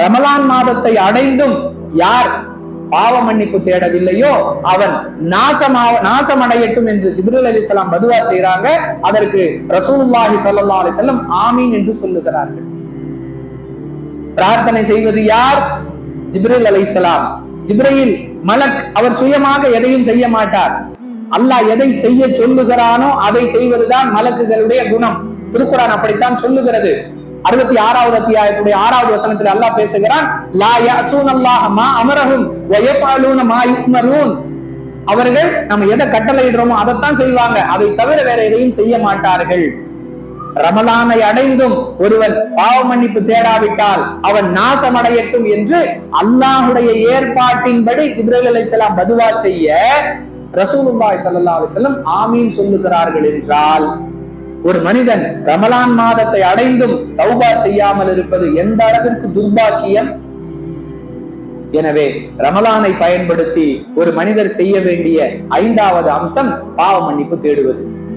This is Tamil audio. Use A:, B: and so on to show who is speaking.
A: ரமலான் மாதத்தை அடைந்தும் யார் பாவ மன்னிப்பு தேடவில்லையோ அவன் நாசமா நாசமடையட்டும் என்று ஜிப்ரல் அலிஸ்லாம் பதுவா செய்யறாங்க அதற்கு ரசூலுல்லாஹி சல்லா அலி செல்லம் ஆமீன் என்று சொல்லுகிறார்கள். பிரார்த்தனை செய்வது யார்? ஜிப்ரில் அலைஹிஸ்ஸலாம் ஜிப்ரையில் மலக் அவர் சுயமாக எதையும் செய்ய மாட்டார். அல்லாஹ் எதை செய்ய சொல்லுகிறானோ அதை செய்வதுதான் மலக்குகளுடைய குணம். திருக்குறான் அப்படித்தான் சொல்லுகிறது. அறுபத்தி ஆறாவது அத்தியாயத்துடைய ஆறாவது வசனத்தில் அல்லாஹ் பேசுகிறான் லா அல்லாஹ் மா அமரஹும் மா அவர்கள் நம்ம எதை கட்டளையிடுறோமோ அதைத்தான் செய்வாங்க. அதை தவிர வேற எதையும் செய்ய மாட்டார்கள். ரமலானை அடைந்தும் ஒருவன் பாவ மன்னிப்பு தேடாவிட்டால் அவன் நாசமடையட்டும் என்று அல்லாஹுடைய ஏற்பாட்டின்படி ஜிப்ரேல் அலைஹிஸ்ஸலாம் பதுவா செய்ய ரசூலுல்லாய் சல்லா அலைஹி ஆமீன் சொல்லுகிறார்கள் என்றால் ஒரு மனிதன் ரமலான் மாதத்தை அடைந்தும் தௌபா செய்யாமல் இருப்பது எந்த அளவிற்கு துர்பாக்கியம்? எனவே ரமலானை பயன்படுத்தி ஒரு மனிதர் செய்ய வேண்டிய ஐந்தாவது அம்சம் பாவ மன்னிப்பு தேடுவது.